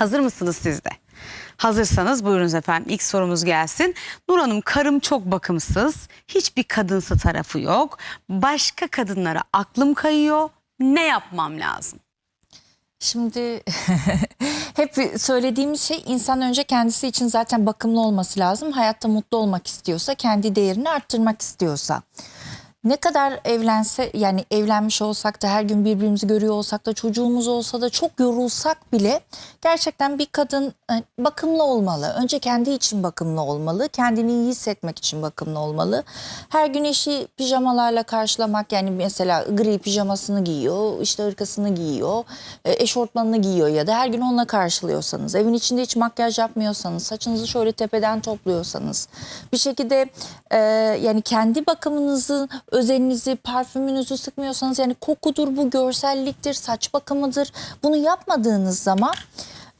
Hazır mısınız siz de? Hazırsanız buyurunuz efendim ilk sorumuz gelsin. Nur Hanım karım çok bakımsız. Hiçbir kadınsı tarafı yok. Başka kadınlara aklım kayıyor. Ne yapmam lazım? Şimdi hep söylediğimiz şey insan önce kendisi için zaten bakımlı olması lazım. Hayatta mutlu olmak istiyorsa, kendi değerini arttırmak istiyorsa. Ne kadar evlense yani evlenmiş olsak da her gün birbirimizi görüyor olsak da çocuğumuz olsa da çok yorulsak bile gerçekten bir kadın e, bakımlı olmalı. Önce kendi için bakımlı olmalı. Kendini iyi hissetmek için bakımlı olmalı. Her gün eşi pijamalarla karşılamak yani mesela gri pijamasını giyiyor, işte ırkasını giyiyor, e, eşortmanını giyiyor ya da her gün onunla karşılıyorsanız, evin içinde hiç makyaj yapmıyorsanız, saçınızı şöyle tepeden topluyorsanız, bir şekilde e, yani kendi bakımınızı, özeninizi, parfümünüzü sıkmıyorsanız yani kokudur bu, görselliktir, saç bakımıdır. Bunu yapmadığınız zaman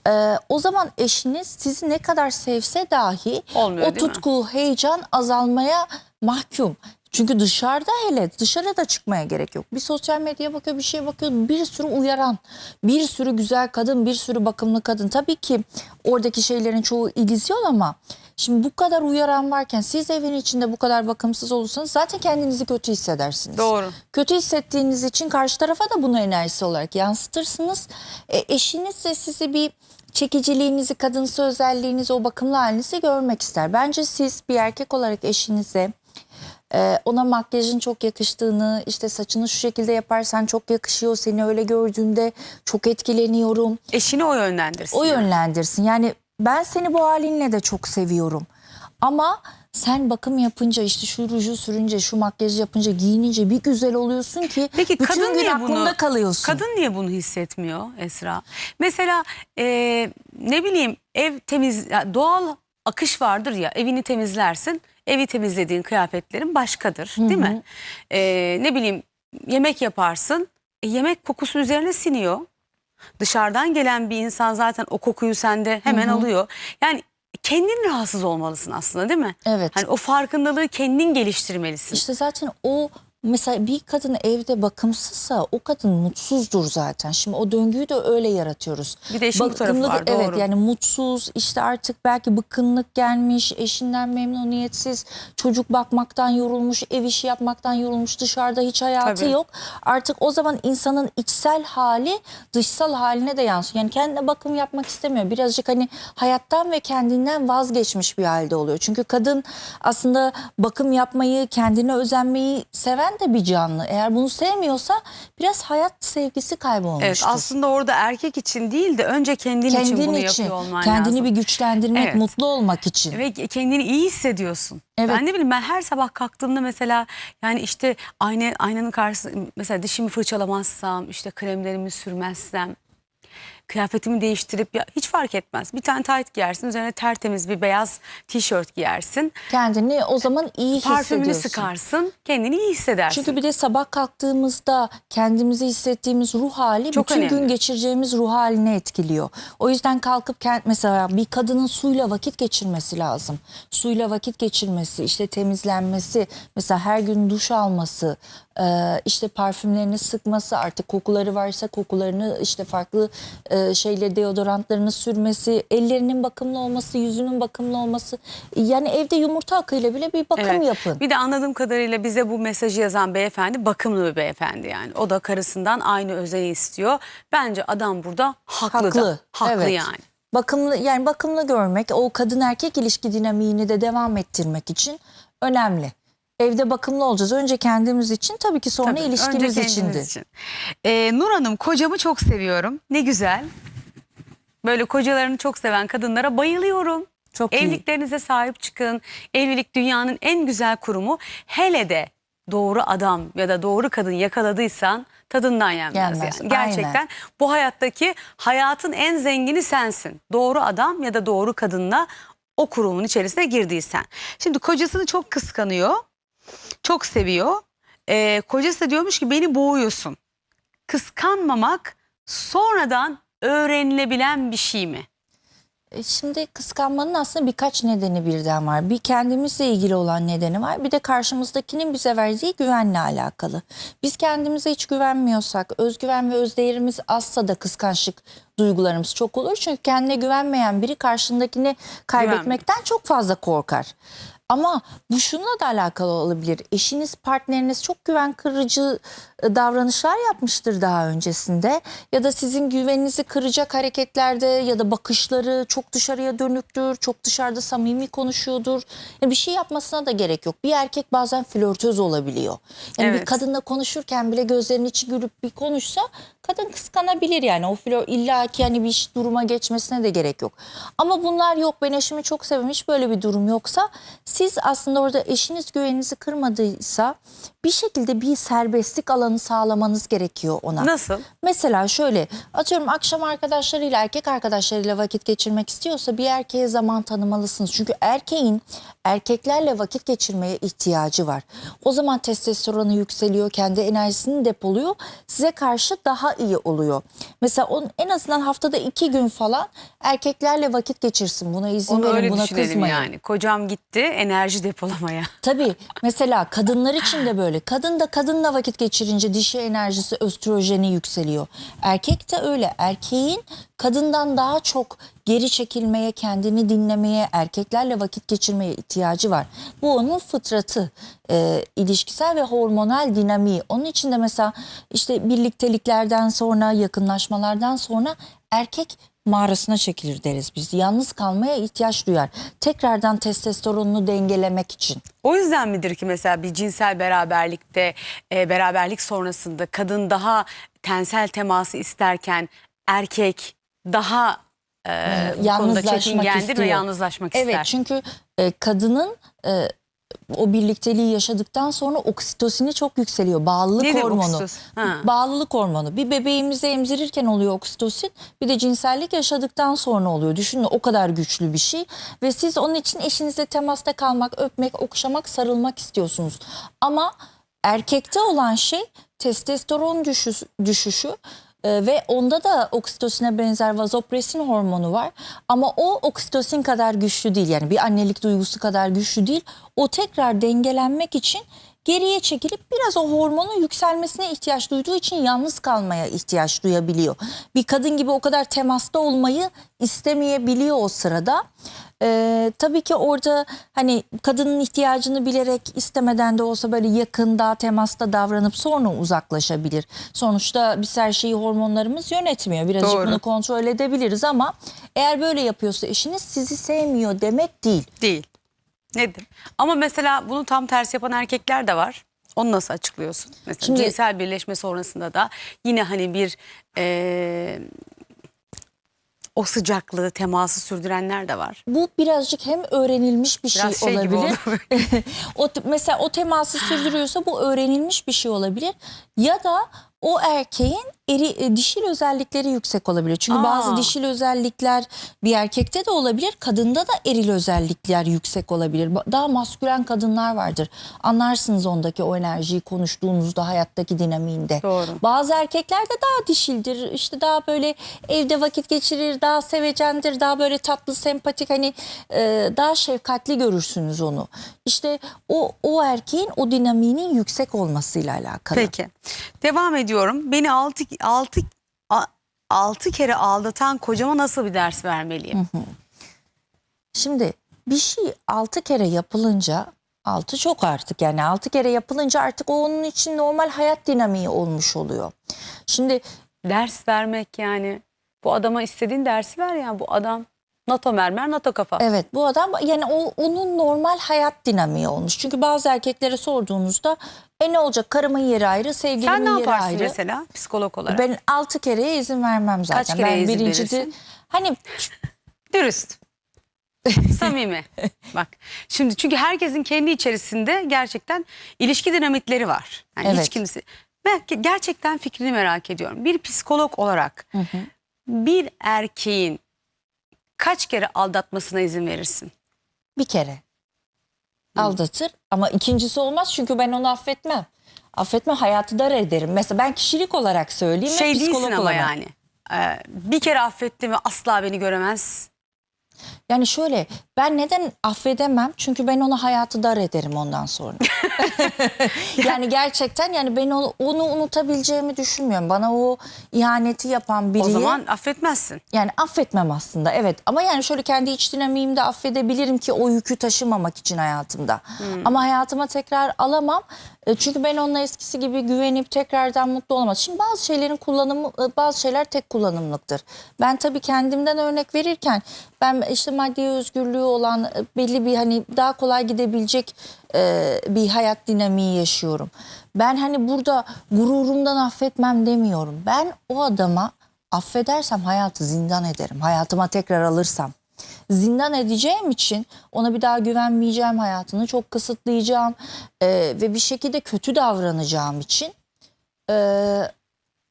e, o zaman eşiniz sizi ne kadar sevse dahi Olmuyor, o değil mi? tutku, heyecan azalmaya mahkum. Çünkü dışarıda hele dışarıda da çıkmaya gerek yok. Bir sosyal medyaya bakıyor bir şeye bakıyor bir sürü uyaran bir sürü güzel kadın bir sürü bakımlı kadın. Tabii ki oradaki şeylerin çoğu illüzyon ama şimdi bu kadar uyaran varken siz evin içinde bu kadar bakımsız olursanız zaten kendinizi kötü hissedersiniz. Doğru. Kötü hissettiğiniz için karşı tarafa da bunu enerjisi olarak yansıtırsınız. E, eşiniz de sizi bir çekiciliğinizi, kadınsı özelliğinizi, o bakımlı halinizi görmek ister. Bence siz bir erkek olarak eşinize e, ona makyajın çok yakıştığını, işte saçını şu şekilde yaparsan çok yakışıyor, seni öyle gördüğünde çok etkileniyorum. Eşini o yönlendirsin. O yani. yönlendirsin. Yani ben seni bu halinle de çok seviyorum. Ama sen bakım yapınca işte şu ruju sürünce şu makyajı yapınca giyinince bir güzel oluyorsun ki Peki bütün kadın gün niye aklında bunu kalıyorsun. Kadın niye bunu hissetmiyor Esra? Mesela e, ne bileyim ev temiz doğal akış vardır ya evini temizlersin. Evi temizlediğin kıyafetlerin başkadır değil mi? E, ne bileyim yemek yaparsın. e, yemek kokusu üzerine siniyor. Dışarıdan gelen bir insan zaten o kokuyu sende hemen alıyor. Yani kendin rahatsız olmalısın aslında değil mi? Evet. Hani o farkındalığı kendin geliştirmelisin. İşte zaten o mesela bir kadın evde bakımsızsa o kadın mutsuzdur zaten. Şimdi o döngüyü de öyle yaratıyoruz. Bir de işin bu tarafı var, Evet doğru. yani mutsuz işte artık belki bıkkınlık gelmiş, eşinden memnuniyetsiz, çocuk bakmaktan yorulmuş, ev işi yapmaktan yorulmuş, dışarıda hiç hayatı Tabii. yok. Artık o zaman insanın içsel hali dışsal haline de yansıyor. Yani kendine bakım yapmak istemiyor. Birazcık hani hayattan ve kendinden vazgeçmiş bir halde oluyor. Çünkü kadın aslında bakım yapmayı, kendine özenmeyi seven de bir canlı. Eğer bunu sevmiyorsa biraz hayat sevgisi kaybolmuştur. Evet aslında orada erkek için değil de önce kendin, için Kendin bunu için, yapıyor olman kendini lazım. bir güçlendirmek, Evet. mutlu olmak için. Ve kendini iyi hissediyorsun. Evet. Ben ne bileyim ben her sabah kalktığımda mesela yani işte ayna, aynanın karşısında mesela dişimi fırçalamazsam işte kremlerimi sürmezsem kıyafetimi değiştirip ya hiç fark etmez. Bir tane tayt giyersin üzerine tertemiz bir beyaz tişört giyersin. Kendini o zaman iyi Parfümünü hissediyorsun. sıkarsın kendini iyi hissedersin. Çünkü bir de sabah kalktığımızda kendimizi hissettiğimiz ruh hali Çok bütün gün önemli. geçireceğimiz ruh haline etkiliyor. O yüzden kalkıp kend- mesela bir kadının suyla vakit geçirmesi lazım. Suyla vakit geçirmesi, işte temizlenmesi, mesela her gün duş alması, işte parfümlerini sıkması, artık kokuları varsa kokularını işte farklı e, şeyleri deodorantlarını sürmesi, ellerinin bakımlı olması, yüzünün bakımlı olması. Yani evde yumurta akıyla bile bir bakım Evet. yapın. Bir de anladığım kadarıyla bize bu mesajı yazan beyefendi bakımlı bir beyefendi yani. O da karısından aynı özeni istiyor. Bence adam burada haklı, Haklı. da. Haklı evet. yani. Bakımlı yani bakımlı görmek o kadın erkek ilişki dinamiğini de devam ettirmek için önemli. Evde bakımlı olacağız. Önce kendimiz için tabii ki sonra Tabii, ilişkimiz önce içindi. için. Ee, Nur Hanım kocamı çok seviyorum. Ne güzel. Böyle kocalarını çok seven kadınlara bayılıyorum. Çok iyi. Evliliklerinize sahip çıkın. Evlilik dünyanın en güzel kurumu. Hele de doğru adam ya da doğru kadın yakaladıysan tadından yenmez. Yenmez, yani. Gerçekten aynen. bu hayattaki hayatın en zengini sensin. Doğru adam ya da doğru kadınla o kurumun içerisine girdiysen. Şimdi kocasını çok kıskanıyor. Çok seviyor. Ee, kocası da diyormuş ki beni boğuyorsun. Kıskanmamak sonradan öğrenilebilen bir şey mi? E, Şimdi kıskanmanın aslında birkaç nedeni birden var. Bir kendimizle ilgili olan nedeni var. Bir de karşımızdakinin bize verdiği güvenle alakalı. Biz kendimize hiç güvenmiyorsak, özgüven ve özdeğerimiz azsa da kıskançlık duygularımız çok olur. Çünkü kendine güvenmeyen biri karşındakini kaybetmekten çok fazla korkar. Ama bu şununla da alakalı olabilir. Eşiniz, partneriniz çok güven kırıcı e, davranışlar yapmıştır daha öncesinde. Ya da sizin güveninizi kıracak hareketlerde ya da bakışları çok dışarıya dönüktür. Çok dışarıda samimi konuşuyordur. Ya bir şey yapmasına da gerek yok. Bir erkek bazen flörtöz olabiliyor. Yani bir Evet. kadınla konuşurken bile gözlerinin içi gülüp bir konuşsa kadın kıskanabilir yani. O flör illa ki hani bir duruma geçmesine de gerek yok. Ama bunlar yok. Ben eşimi çok. Hiç böyle bir durum yoksa siz aslında orada eşiniz güveninizi kırmadıysa bir şekilde bir serbestlik alanı sağlamanız gerekiyor ona. Nasıl? Mesela şöyle atıyorum akşam arkadaşlarıyla erkek arkadaşlarıyla vakit geçirmek istiyorsa bir erkeğe zaman tanımalısınız. Çünkü erkeğin erkeklerle vakit geçirmeye ihtiyacı var. O zaman testosteronu yükseliyor, kendi enerjisini depoluyor. Size karşı daha iyi oluyor. Mesela on, en azından haftada iki gün falan erkeklerle vakit geçirsin. Buna izin Onu verin, öyle buna düşünelim kızmayın. yani. Kocam gitti enerji depolamaya. Tabii mesela kadınlar için de böyle. Kadın da kadınla vakit geçirince dişi enerjisi östrojeni yükseliyor. Erkek de öyle. Erkeğin kadından daha çok geri çekilmeye, kendini dinlemeye, erkeklerle vakit geçirmeye ihtiyacı var. Bu onun fıtratı, e, ilişkisel ve hormonal dinamiği. Onun için de mesela işte birlikteliklerden sonra, yakınlaşmalardan sonra erkek mağarasına çekilir deriz biz. Yalnız kalmaya ihtiyaç duyar. Tekrardan testosteronunu dengelemek için. O yüzden midir ki mesela bir cinsel beraberlikte e, beraberlik sonrasında kadın daha tensel teması isterken erkek daha e, konuda yalnızlaşmak istiyor. ve yalnızlaşmak Evet ister. çünkü e, kadının e, o birlikteliği yaşadıktan sonra oksitosini çok yükseliyor. Bağlılık Nedir hormonu. Ha. Bağlılık hormonu. Bir bebeğimizi emzirirken oluyor oksitosin. Bir de cinsellik yaşadıktan sonra oluyor. Düşünün o kadar güçlü bir şey. Ve siz onun için eşinizle temasta kalmak, öpmek, okşamak, sarılmak istiyorsunuz. Ama erkekte olan şey testosteron düşüş- düşüşü. Ee, ve onda da oksitosine benzer vazopresin hormonu var. Ama o oksitosin kadar güçlü değil. Yani bir annelik duygusu kadar güçlü değil. O tekrar dengelenmek için geriye çekilip biraz o hormonun yükselmesine ihtiyaç duyduğu için yalnız kalmaya ihtiyaç duyabiliyor. Bir kadın gibi o kadar temasta olmayı istemeyebiliyor o sırada. Ee, tabii ki orada hani kadının ihtiyacını bilerek istemeden de olsa böyle yakında temasta davranıp sonra uzaklaşabilir. Sonuçta biz her şeyi hormonlarımız yönetmiyor. Birazcık Doğru. bunu kontrol edebiliriz ama eğer böyle yapıyorsa eşiniz sizi sevmiyor demek değil. Değil. Nedir? Ama mesela bunu tam tersi yapan erkekler de var. Onu nasıl açıklıyorsun? Mesela Şimdi- cinsel birleşme sonrasında da yine hani bir e, o sıcaklığı, teması sürdürenler de var. Bu birazcık hem öğrenilmiş bir Biraz şey, şey olabilir. o mesela o teması sürdürüyorsa bu öğrenilmiş bir şey olabilir. Ya da o erkeğin eri, e, dişil özellikleri yüksek olabilir. Çünkü Aa. bazı dişil özellikler bir erkekte de olabilir. Kadında da eril özellikler yüksek olabilir. Daha maskülen kadınlar vardır. Anlarsınız ondaki o enerjiyi konuştuğunuzda hayattaki dinamiğinde. Doğru. Bazı erkekler de daha dişildir. İşte daha böyle evde vakit geçirir, daha sevecendir, daha böyle tatlı, sempatik hani e, daha şefkatli görürsünüz onu. İşte o o erkeğin o dinamiğinin yüksek olmasıyla alakalı. Peki. Devam ediyorum. Beni 6 6 6 kere aldatan kocama nasıl bir ders vermeliyim? Şimdi bir şey altı kere yapılınca altı çok artık yani altı kere yapılınca artık o onun için normal hayat dinamiği olmuş oluyor. Şimdi Ders vermek yani. Bu adama istediğin dersi ver ya. Bu adam NATO mermer, NATO kafa. Evet bu adam yani o onun normal hayat dinamiği olmuş. Çünkü bazı erkeklere sorduğunuzda e ne olacak karımın yeri ayrı sevgilimin Sen ne yeri yaparsın ayrı. mesela psikolog olarak? Ben altı kereye izin vermem zaten. Kaç kereye ben izin birinci verirsin? hani Dürüst. Samimi. Bak şimdi çünkü herkesin kendi içerisinde gerçekten ilişki dinamikleri var. Yani Evet. hiç kimse. Ben ge- gerçekten fikrini merak ediyorum. Bir psikolog olarak bir erkeğin kaç kere aldatmasına izin verirsin? bir kere aldatır ama ikincisi olmaz çünkü ben onu affetmem. Affetme hayatı dar ederim. Mesela ben kişilik olarak söyleyeyim ve Şey psikolog değilsin ama olarak. yani. e, bir kere affetti mi asla beni göremez. Yani şöyle ben neden affedemem? Çünkü ben onu hayatı dar ederim ondan sonra. yani gerçekten yani ben onu, onu unutabileceğimi düşünmüyorum. Bana o ihaneti yapan biriyi O zaman affetmezsin. yani affetmem aslında evet. Ama yani şöyle kendi iç dinamiğimde affedebilirim ki o yükü taşımamak için hayatımda. Ama hayatıma tekrar alamam. E, Çünkü ben onunla eskisi gibi güvenip tekrardan mutlu olamaz. Şimdi bazı şeylerin kullanımı e, bazı şeyler tek kullanımlıktır. Ben tabii kendimden örnek verirken ben işte maddi özgürlüğü olan e, belli bir hani daha kolay gidebilecek e, bir hayat dinamiği yaşıyorum. Ben hani burada gururumdan affetmem demiyorum. Ben o adama affedersem hayatı zindan ederim. Hayatıma tekrar alırsam. Zindan edeceğim için ona bir daha güvenmeyeceğim, hayatını çok kısıtlayacağım e, ve bir şekilde kötü davranacağım için e,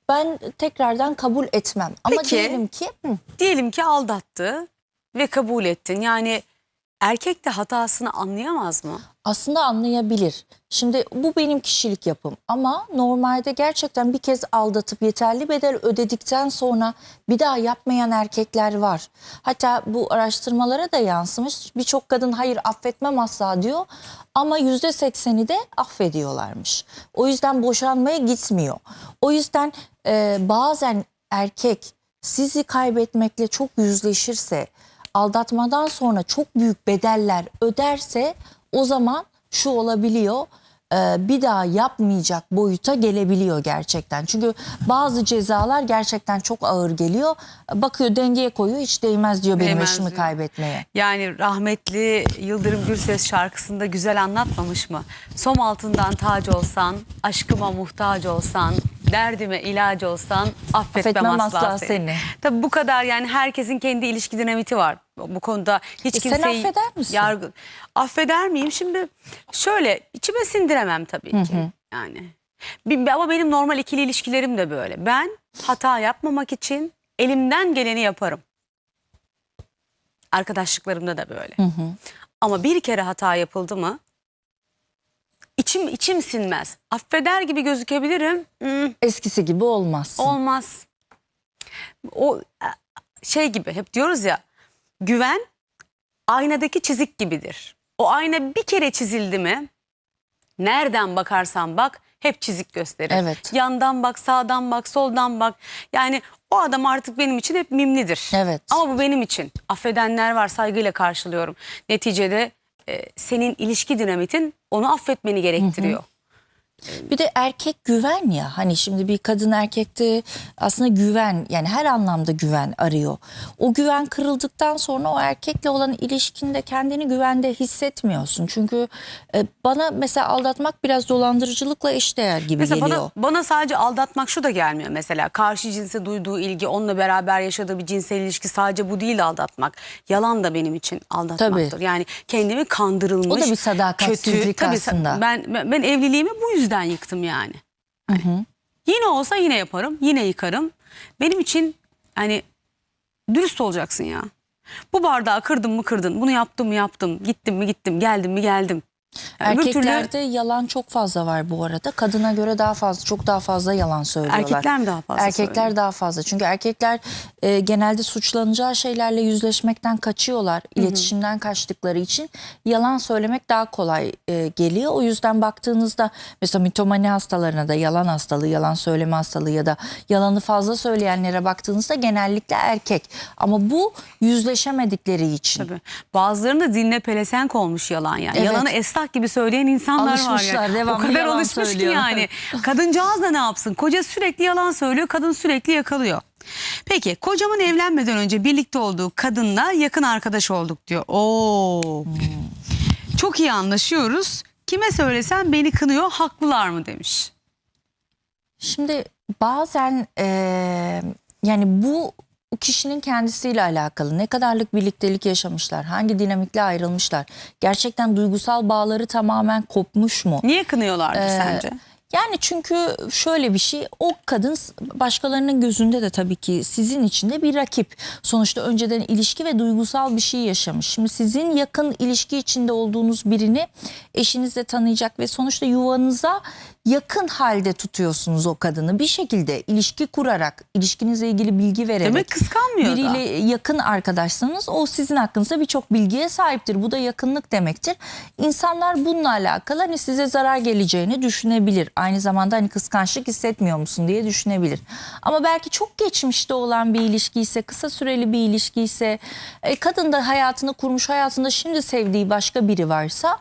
ben tekrardan kabul etmem. Ama Peki. diyelim ki hı, Diyelim ki aldattı ve kabul ettin. Yani erkek de hatasını anlayamaz mı? aslında anlayabilir. Şimdi bu benim kişilik yapım ama normalde gerçekten bir kez aldatıp yeterli bedel ödedikten sonra bir daha yapmayan erkekler var. Hatta bu araştırmalara da yansımış. Birçok kadın hayır affetmem asla diyor ama yüzde sekseni de affediyorlarmış. O yüzden boşanmaya gitmiyor. O yüzden e, bazen erkek sizi kaybetmekle çok yüzleşirse, aldatmadan sonra çok büyük bedeller öderse o zaman şu olabiliyor e, bir daha yapmayacak boyuta gelebiliyor gerçekten. Çünkü bazı cezalar gerçekten çok ağır geliyor. Bakıyor dengeye koyuyor hiç değmez diyor benim Değmez eşimi diyor. kaybetmeye. Yani rahmetli Yıldırım Gürses şarkısında güzel anlatmamış mı? Som altından tac olsan, aşkıma muhtaç olsan, derdime ilacı olsan affetmem, Affetmem asla, asla seni. seni. Tabii bu kadar yani herkesin kendi ilişki dinamiti var. Bu konuda hiç E sen affeder misin? yargı affeder miyim? Şimdi şöyle içime sindiremem tabii ki. Yani Bir- ama benim normal ikili ilişkilerim de böyle. Ben hata yapmamak için elimden geleni yaparım. Arkadaşlıklarımda da böyle. Ama bir kere hata yapıldı mı içim içim sinmez. Affeder gibi gözükebilirim. Hmm, Eskisi gibi olmazsın. olmaz. O e, şey gibi hep diyoruz ya güven aynadaki çizik gibidir. O ayna bir kere çizildi mi nereden bakarsan bak hep çizik gösterir. Evet. Yandan bak, sağdan bak, soldan bak. Yani o adam artık benim için hep mimlidir. Evet. Ama bu benim için. Affedenler var saygıyla karşılıyorum. Neticede e, senin ilişki dinamitin onu affetmeni gerektiriyor. Bir de erkek güven ya hani şimdi bir kadın erkekte aslında güven yani her anlamda güven arıyor. O güven kırıldıktan sonra o erkekle olan ilişkinde kendini güvende hissetmiyorsun. Çünkü e, bana mesela aldatmak biraz dolandırıcılıkla eşdeğer gibi Mesela geliyor. bana, bana sadece aldatmak şu da gelmiyor mesela. Karşı cinse duyduğu ilgi, onunla beraber yaşadığı bir cinsel ilişki sadece bu değil aldatmak. Yalan da benim için aldatmaktır. Tabii. Yani kendimi kandırılmış. O da bir sadakatsizlik Tabii, aslında. Ben, ben, ben evliliğimi bu yüzden yıktım yani. Hani Yine olsa yine yaparım, yine yıkarım. Benim için hani dürüst olacaksın ya. Bu bardağı kırdın mı kırdın, bunu yaptım mı yaptım, gittim mi gittim, geldim mi geldim. Yani öbür türlü Erkeklerde yalan çok fazla var bu arada. Kadına göre daha fazla, çok daha fazla yalan söylüyorlar. Erkekler mi daha fazla Erkekler söylüyor? daha fazla. Çünkü erkekler e, genelde suçlanacağı şeylerle yüzleşmekten kaçıyorlar. İletişimden kaçtıkları için yalan söylemek daha kolay e, geliyor. O yüzden baktığınızda mesela mitomani hastalarına da yalan hastalığı, yalan söyleme hastalığı ya da yalanı fazla söyleyenlere baktığınızda genellikle erkek. Ama bu yüzleşemedikleri için. Tabii. Bazılarının da diline pelesenk olmuş yalan yani. Evet. Yalanı esnaf gibi söyleyen insanlar var Alışmışlar, yani. devamlı O kadar yalan alışmış ki söylüyor. yani. Kadıncağız da ne yapsın? Koca sürekli yalan söylüyor, kadın sürekli yakalıyor. Peki kocamın evlenmeden önce birlikte olduğu kadınla yakın arkadaş olduk diyor. Oo. Çok iyi anlaşıyoruz. Kime söylesem beni kınıyor, haklılar mı demiş. Şimdi bazen eee, yani bu kişinin kendisiyle alakalı ne kadarlık birliktelik yaşamışlar, hangi dinamikle ayrılmışlar, gerçekten duygusal bağları tamamen kopmuş mu? Niye kınıyorlardır Ee, sence? Yani çünkü şöyle bir şey o kadın başkalarının gözünde de tabii ki sizin için de bir rakip. Sonuçta önceden ilişki ve duygusal bir şey yaşamış. Şimdi sizin yakın ilişki içinde olduğunuz birini eşinizle tanıyacak ve sonuçta yuvanıza yakın halde tutuyorsunuz o kadını. Bir şekilde ilişki kurarak, ilişkinizle ilgili bilgi vererek. Demek kıskanmıyor da. Biriyle yakın arkadaşsanız o sizin hakkınızda birçok bilgiye sahiptir. Bu da yakınlık demektir. İnsanlar bununla alakalı hani size zarar geleceğini düşünebilir. Aynı zamanda hani kıskançlık hissetmiyor musun diye düşünebilir. Ama belki çok geçmişte olan bir ilişki ise, kısa süreli bir ilişki ise, e, kadın da hayatını kurmuş, hayatında şimdi sevdiği başka biri varsa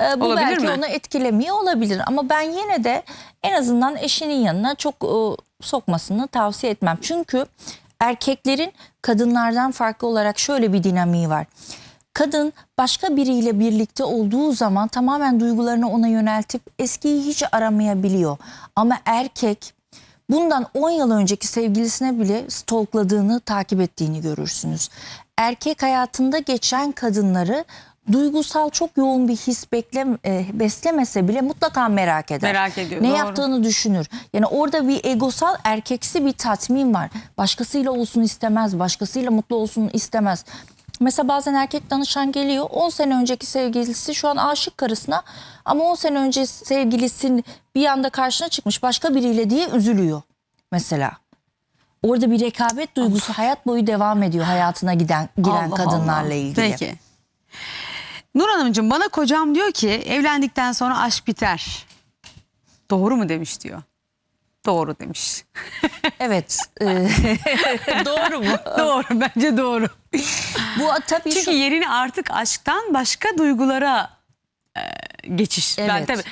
e, bu Olabilir belki mi? onu etkilemiyor olabilir. Ama ben yine de en azından eşinin yanına çok e, sokmasını tavsiye etmem. Çünkü erkeklerin kadınlardan farklı olarak şöyle bir dinamiği var. Kadın başka biriyle birlikte olduğu zaman tamamen duygularını ona yöneltip eskiyi hiç aramayabiliyor. Ama erkek bundan 10 yıl önceki sevgilisine bile stalkladığını, takip ettiğini görürsünüz. Erkek hayatında geçen kadınları duygusal çok yoğun bir his beklem, e, beslemese bile mutlaka merak eder. Merak ediyor, Ne doğru. yaptığını düşünür. Yani orada bir egosal erkeksi bir tatmin var. Başkasıyla olsun istemez, başkasıyla mutlu olsun istemez. Mesela bazen erkek danışan geliyor 10 sene önceki sevgilisi şu an aşık karısına ama 10 sene önce sevgilisin bir anda karşına çıkmış başka biriyle diye üzülüyor mesela. Orada bir rekabet duygusu hayat boyu devam ediyor hayatına giden giren Allah kadınlarla Allah. ilgili. Peki. Nur Hanımcığım bana kocam diyor ki evlendikten sonra aşk biter. Doğru mu demiş diyor. Doğru demiş. Evet. e, doğru mu? doğru bence doğru. Bu tabii Çünkü şu yerini artık aşktan başka duygulara e, geçiş. Ben Evet. tabii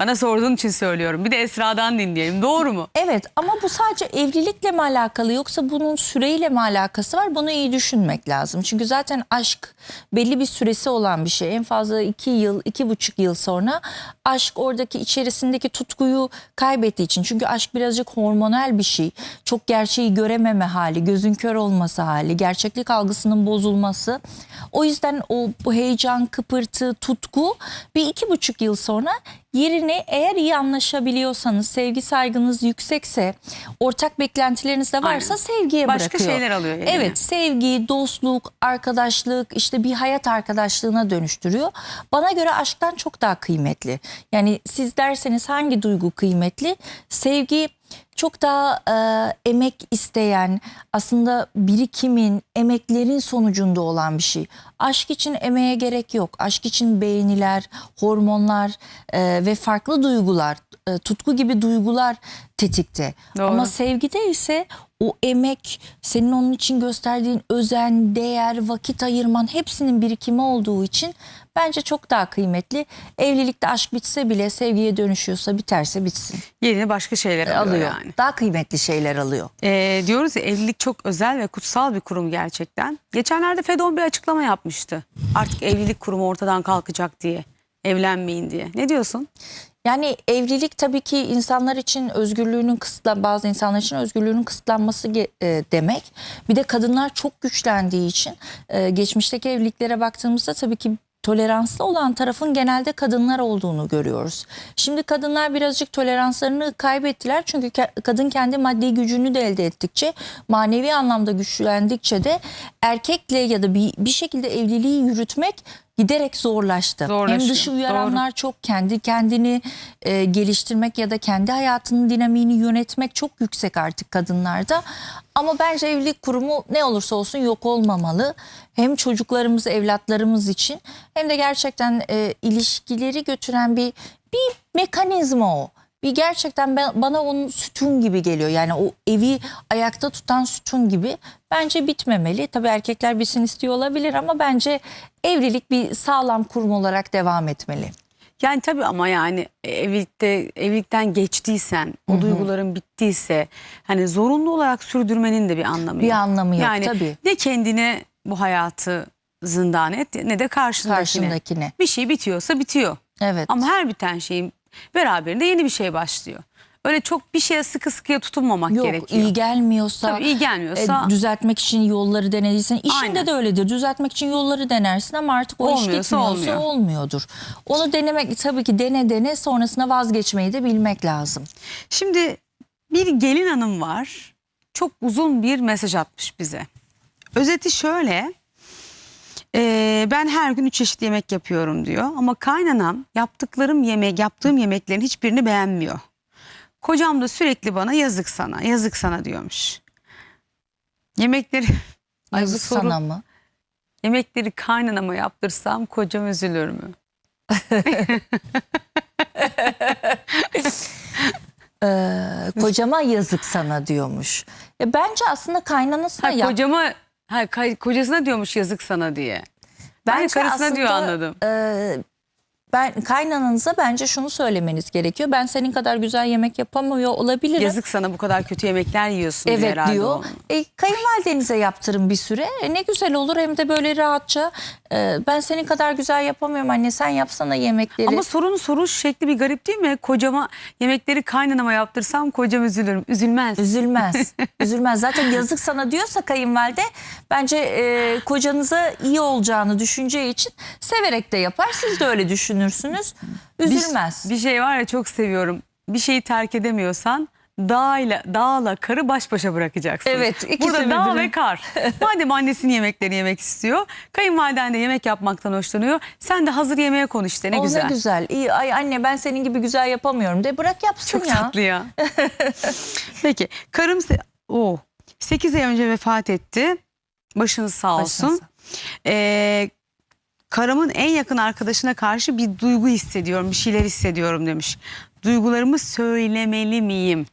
bana sorduğun için söylüyorum. Bir de Esra'dan dinleyelim. Doğru mu? Evet ama bu sadece evlilikle mi alakalı yoksa bunun süreyle mi alakası var? Bunu iyi düşünmek lazım. Çünkü zaten aşk belli bir süresi olan bir şey. En fazla iki yıl, iki buçuk yıl sonra aşk oradaki içerisindeki tutkuyu kaybettiği için. Çünkü aşk birazcık hormonal bir şey. Çok gerçeği görememe hali, gözün kör olması hali, gerçeklik algısının bozulması. O yüzden o bu heyecan, kıpırtı, tutku bir iki buçuk yıl sonra yerini eğer iyi anlaşabiliyorsanız, sevgi saygınız yüksekse, ortak beklentileriniz de varsa Aynen. sevgiye Başka bırakıyor. şeyler alıyor yerine. Evet, sevgi, dostluk, arkadaşlık, işte bir hayat arkadaşlığına dönüştürüyor. Bana göre aşktan çok daha kıymetli. Yani siz derseniz hangi duygu kıymetli? Sevgi çok daha e, emek isteyen, aslında birikimin, emeklerin sonucunda olan bir şey. Aşk için emeğe gerek yok. Aşk için beğeniler, hormonlar e, ve farklı duygular, e, tutku gibi duygular tetikte. Doğru. Ama sevgide ise o emek, senin onun için gösterdiğin özen, değer, vakit ayırman hepsinin birikimi olduğu için bence çok daha kıymetli. Evlilikte aşk bitse bile sevgiye dönüşüyorsa biterse bitsin. Yerini başka şeyler alıyor, Alıyor. yani. Daha kıymetli şeyler alıyor. Ee, diyoruz ya evlilik çok özel ve kutsal bir kurum gerçekten. Geçenlerde Fedon bir açıklama yapmıştı. Artık evlilik kurumu ortadan kalkacak diye. Evlenmeyin diye. Ne diyorsun? Yani evlilik tabii ki insanlar için özgürlüğünün kısıtlan bazı insanlar için özgürlüğünün kısıtlanması e, demek. Bir de kadınlar çok güçlendiği için e, geçmişteki evliliklere baktığımızda tabii ki toleranslı olan tarafın genelde kadınlar olduğunu görüyoruz. Şimdi kadınlar birazcık toleranslarını kaybettiler çünkü kadın kendi maddi gücünü de elde ettikçe manevi anlamda güçlendikçe de erkekle ya da bir, bir şekilde evliliği yürütmek giderek zorlaştı. Hem dışı uyaranlar çok kendi kendini e, geliştirmek ya da kendi hayatının dinamiğini yönetmek çok yüksek artık kadınlarda. Ama bence evlilik kurumu ne olursa olsun yok olmamalı. Hem çocuklarımız, evlatlarımız için hem de gerçekten e, ilişkileri götüren bir bir mekanizma o. Bir gerçekten ben, bana onun sütun gibi geliyor. Yani o evi ayakta tutan sütun gibi. Bence bitmemeli. Tabii erkekler bitsin istiyor olabilir ama bence evlilik bir sağlam kurum olarak devam etmeli. Yani tabii ama yani evlilikte evlilikten geçtiysen, o duyguların bittiyse hani zorunlu olarak sürdürmenin de bir anlamı Bir yok. anlamı yok, yani tabii. Ne kendine bu hayatı zindan et ne de karşındakine. Karşındakine. Bir şey bitiyorsa bitiyor. Evet. Ama her biten şeyin beraberinde yeni bir şey başlıyor. Öyle çok bir şeye sıkı sıkıya tutunmamak Yok gerekiyor. iyi gelmiyorsa, Tabii iyi gelmiyorsa e, düzeltmek için yolları denediysen işinde Aynen. de öyledir. Düzeltmek için yolları denersin ama artık o iş Olmuyorsa gitmiyorsa olmuyor. olmuyordur. Onu denemek tabii ki dene dene sonrasında vazgeçmeyi de bilmek lazım. Şimdi bir gelin hanım var. Çok uzun bir mesaj atmış bize. Özeti şöyle. "Ee, ben her gün üç çeşit yemek yapıyorum diyor. Ama kaynanam yaptıklarım yemek, yaptığım yemeklerin hiçbirini beğenmiyor. Kocam da sürekli bana yazık sana, yazık sana diyormuş. Yemekleri Ay Yazık soru- sana mı? Yemekleri kaynanama yaptırsam kocam üzülür mü? Ee, kocama yazık sana diyormuş. Ya bence aslında kaynanasına Ha, kocama, ha, kocasına diyormuş yazık sana diye. Ben Bence karısına diyor aslında, anladım. e, ben kaynananıza bence şunu söylemeniz gerekiyor. Ben senin kadar güzel yemek yapamıyor olabilirim. Yazık sana bu kadar kötü yemekler yiyorsun Evet herhalde diyor. onun. E, kayınvalidenize yaptırın bir süre. E, ne güzel olur hem de böyle rahatça. e, ben senin kadar güzel yapamıyorum anne sen yapsana yemekleri. Ama sorunun soruş şekli bir garip değil mi? Kocama yemekleri kaynanama yaptırsam kocam üzülür mü? Üzülmez. Üzülmez. Üzülmez. Zaten yazık sana diyorsa kayınvalide bence e, kocanıza iyi olacağını düşüneceği için severek de yapar. Siz de öyle düşünürsünüz. Bir- Üzülmez. Bir, şey var ya çok seviyorum. Bir şeyi terk edemiyorsan dağla, dağla karı baş başa bırakacaksın. Evet, ikisi Burada dağ birbirine- ve kar. Madem annesinin yemeklerini yemek istiyor. Kayınvaliden de yemek yapmaktan hoşlanıyor. Sen de hazır yemeğe konuş işte ne o güzel. ne güzel. İyi, ay anne ben senin gibi güzel yapamıyorum de bırak yapsın Çok ya. tatlı ya. Peki karım oh, 8 ay önce vefat etti. Başınız sağ olsun. Başınız sağ- Ee, karımın en yakın arkadaşına karşı bir duygu hissediyorum, bir şeyler hissediyorum demiş. Duygularımı söylemeli miyim?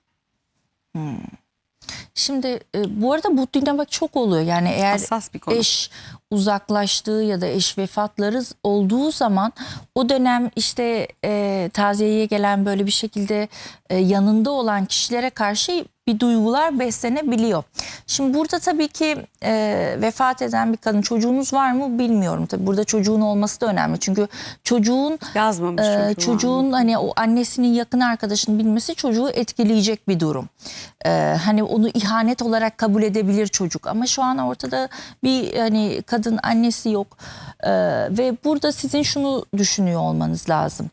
Şimdi e, bu arada bu dinlemek çok oluyor. Yani eğer Hassas bir konu. eş uzaklaştığı ya da eş vefatları olduğu zaman o dönem işte e, taziyeye gelen böyle bir şekilde e, yanında olan kişilere karşı bir duygular beslenebiliyor. Şimdi burada tabii ki e, vefat eden bir kadın çocuğunuz var mı bilmiyorum. Tabii burada çocuğun olması da önemli. Çünkü çocuğun Yazmamış mı? çocuğun hani o annesinin yakın arkadaşını bilmesi çocuğu etkileyecek bir durum. Ee, hani onu ihanet olarak kabul edebilir çocuk ama şu an ortada bir hani kadın annesi yok Ee, ve burada sizin şunu düşünüyor olmanız lazım.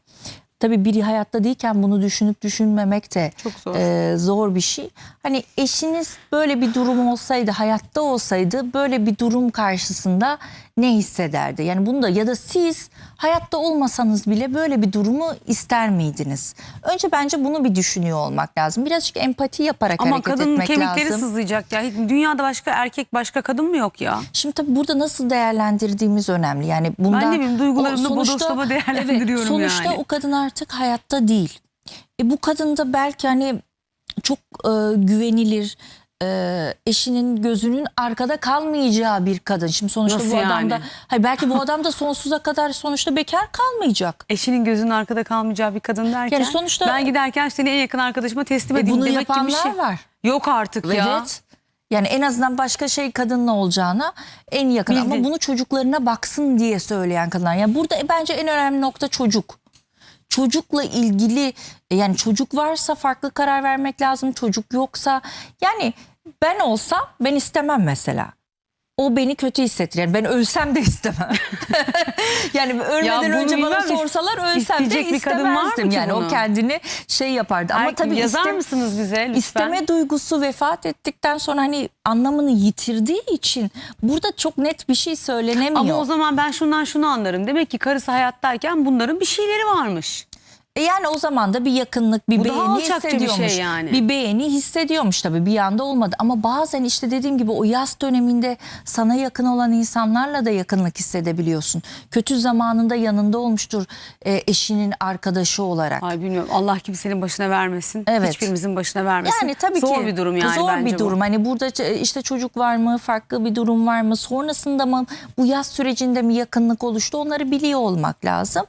Tabii biri hayatta değilken bunu düşünüp düşünmemek de Çok zor. e, zor bir şey. Hani eşiniz böyle bir durum olsaydı, hayatta olsaydı böyle bir durum karşısında ne hissederdi? Yani bunu da ya da siz hayatta olmasanız bile böyle bir durumu ister miydiniz? Önce bence bunu bir düşünüyor olmak lazım. Birazcık empati yaparak Ama hareket kadının etmek kemikleri lazım. sızlayacak ya. Dünyada başka erkek başka kadın mı yok ya? Şimdi tabii burada nasıl değerlendirdiğimiz önemli. Yani bundan Ben de benim sonuçta- bodoslama değerlendiriyorum evet, sonuçta yani. o kadın artık hayatta değil. E, bu kadın da belki hani çok e, güvenilir, e, eşinin gözünün arkada kalmayacağı bir kadın. Şimdi sonuçta Nasıl bu adam da hayır belki bu adam da sonsuza kadar sonuçta bekar kalmayacak. Eşinin gözünün arkada kalmayacağı bir kadın derken. Yani sonuçta- ben giderken seni en yakın arkadaşıma teslim E, edeyim bunu demek gibi bir şey. var. Yok artık ya. Evet. Yani en azından başka şey kadınla olacağına en yakın Bildi. ama bunu çocuklarına baksın diye söyleyen kadınlar. Yani burada bence en önemli nokta çocuk. Çocukla ilgili e, yani çocuk varsa farklı karar vermek lazım. Çocuk yoksa yani ben olsam ben istemem mesela. O beni kötü hissettirir. Yani ben ölsem de istemem. yani ölmeden bunu önce bana sorsalar ölsem de bir kadın var mı Yani bunu? o kendini şey yapardı. Ama Ay, tabii yazar istem- mısınız bize lütfen? İsteme duygusu vefat ettikten sonra hani anlamını yitirdiği için burada çok net bir şey söylenemiyor. Ama o zaman ben şundan şunu anlarım. Demek ki karısı hayattayken bunların bir şeyleri varmış. E yani o zaman da bir yakınlık, bir Bu daha beğeni alçakça bir şey hissediyormuş. yani. Bir beğeni hissediyormuş tabii bir anda olmadı. Ama bazen işte dediğim gibi o yaz döneminde sana yakın olan insanlarla da yakınlık hissedebiliyorsun. Kötü zamanında yanında olmuştur e, eşinin arkadaşı olarak. Ay bilmiyorum. Allah kimsenin başına vermesin. Evet. Hiçbirimizin başına vermesin. Yani tabii Zor ki bir durum yani zor bence bir bu. durum. Hani burada ç- işte çocuk var mı, farklı bir durum var mı, sonrasında mı bu yaz sürecinde mi yakınlık oluştu onları biliyor olmak lazım.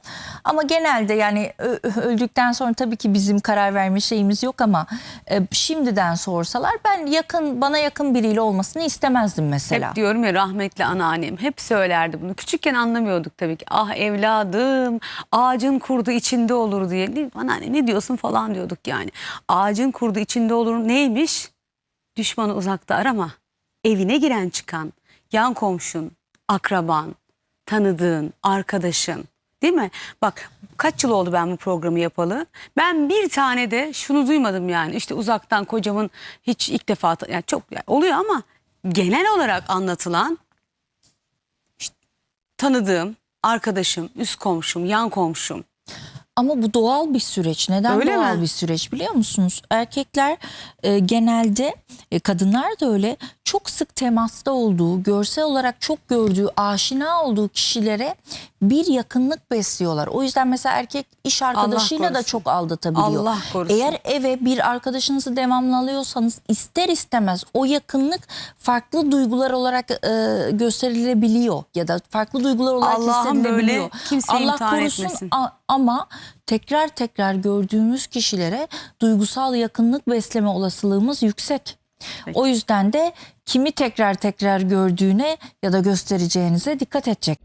Ama genelde yani ö- ö- öldükten sonra tabii ki bizim karar verme şeyimiz yok ama e, şimdiden sorsalar ben yakın bana yakın biriyle olmasını istemezdim mesela. Hep diyorum ya rahmetli anneannem hep söylerdi bunu. Küçükken anlamıyorduk tabii ki. Ah evladım ağacın kurdu içinde olur diye. Ne, anneanne ne diyorsun falan diyorduk yani. Ağacın kurdu içinde olur neymiş? Düşmanı uzakta arama. Evine giren çıkan, yan komşun, akraban, tanıdığın, arkadaşın. Değil mi? Bak kaç yıl oldu ben bu programı yapalı. Ben bir tane de şunu duymadım yani. İşte uzaktan kocamın hiç ilk defa yani çok yani oluyor ama genel olarak anlatılan işte tanıdığım, arkadaşım, üst komşum, yan komşum. Ama bu doğal bir süreç. Neden Öyle doğal mi? bir süreç biliyor musunuz? Erkekler e, genelde e, kadınlar da öyle çok sık temasta olduğu, görsel olarak çok gördüğü, aşina olduğu kişilere bir yakınlık besliyorlar. O yüzden mesela erkek iş arkadaşıyla da çok aldatabiliyor. Allah korusun. Eğer eve bir arkadaşınızı devamlı alıyorsanız ister istemez o yakınlık farklı duygular olarak e, gösterilebiliyor ya da farklı duygular olarak Allah'ım böyle hissedilebiliyor. kimseyi Allah imtihan korusun etmesin. a- ama tekrar tekrar gördüğümüz kişilere duygusal yakınlık besleme olasılığımız yüksek. Peki. O yüzden de kimi tekrar tekrar gördüğüne ya da göstereceğinize dikkat edecek.